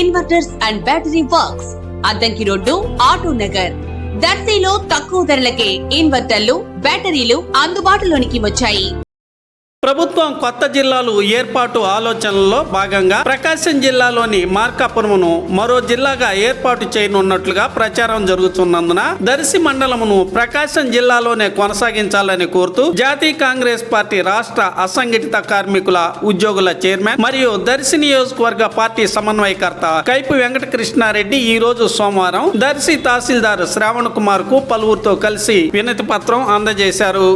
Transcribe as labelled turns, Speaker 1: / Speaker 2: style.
Speaker 1: Inverters and battery works. Addanki road auto Nagar. దర్శీలో తక్కువ ధరలకే ఇన్వర్టర్లు బ్యాటరీలు అందుబాటులోనికి వచ్చాయి.
Speaker 2: ప్రభుత్వం కొత్త జిల్లాలు ఏర్పాటు ఆలోచనలో భాగంగా ప్రకాశం జిల్లాలోని మార్కాపురమును మరో జిల్లాగా ఏర్పాటు చేయనున్నట్లుగా ప్రచారం జరుగుతున్నందున దర్శి మండలమును ప్రకాశం జిల్లాలోనే కొనసాగించాలని కోరుతూ జాతీయ కాంగ్రెస్ పార్టీ రాష్ట్ర అసంఘటిత కార్మికుల ఉద్యోగుల చైర్మన్ మరియు దర్శి నియోజకవర్గ పార్టీ సమన్వయకర్త కైపు వెంకటకృష్ణారెడ్డి ఈ రోజు సోమవారం దర్శి తహసీల్దార్ శ్రావణ్ కుమార్కు పలువురితో కలిసి వినతి పత్రం అందజేశారు.